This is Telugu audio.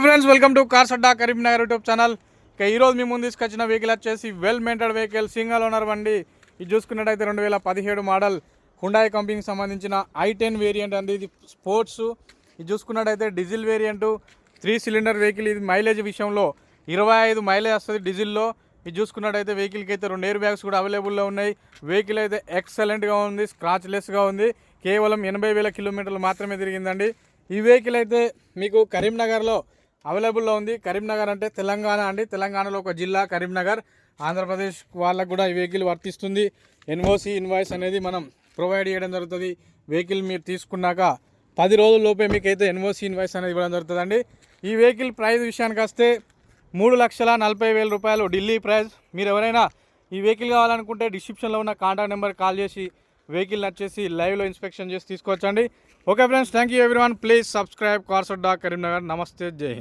Hi friends welcome to cars Adda Karimnagar YouTube channel ఇక ఈరోజు మీ ముందు తీసుకొచ్చిన వెహికల్ వచ్చేసి well maintained vehicle single owner బండి ఇది చూసుకున్నట్టయితే రెండు వేల పదిహేడు మోడల్ హుండాయ్ కంపెనీకి సంబంధించిన ఐ టెన్ వేరియంట్ అండి. ఇది స్పోర్ట్స్ ఇది చూసుకున్నట్టయితే diesel variant three cylinder vehicle ఇది మైలేజ్ విషయంలో ఇరవై ఐదు మైలేజ్ వస్తుంది డీజిల్లో ఇది చూసుకున్నట్టయితే వెహికల్కి అయితే రెండు ఎయిర్ బ్యాగ్స్ కూడా అవైలబుల్లో ఉన్నాయి. వెహికల్ అయితే ఎక్సలెంట్గా ఉంది స్క్రాచ్లెస్గా ఉంది. కేవలం ఎనభై వేల కిలోమీటర్లు మాత్రమే తిరిగిందండి. ఈ వెహికల్ అయితే మీకు కరీంనగర్లో అవైలబుల్లో ఉంది. కరీంనగర్ అంటే తెలంగాణ అండి. తెలంగాణలో ఒక జిల్లా కరీంనగర్. ఆంధ్రప్రదేశ్ వాళ్ళకు కూడా ఈ వెహికల్ వర్తిస్తుంది. ఎన్ఓసి ఇన్వాయిస్ అనేది మనం ప్రొవైడ్ చేయడం జరుగుతుంది. వెహికల్ మీరు తీసుకున్నాక పది రోజుల్లోపే మీకైతే ఎన్ఓసి ఇన్వాయిస్ అనేది ఇవ్వడం జరుగుతుందండి. ఈ వెహికల్ ప్రైస్ విషయానికి వస్తే మూడు లక్షల నలభై వేల రూపాయలు ఢిల్లీ ప్రైస్. మీరు ఎవరైనా ఈ వెహికల్ కావాలనుకుంటే డిస్క్రిప్షన్లో ఉన్న కాంటాక్ట్ నెంబర్ కాల్ చేసి వెహికల్ వచ్చేసి లైవ్లో ఇన్స్పెక్షన్ చేసి తీసుకోవచ్చండి okay friends thank you everyone. Please subscribe కార్సోడ్డా Karimnagar. నమస్తే జై హింద్.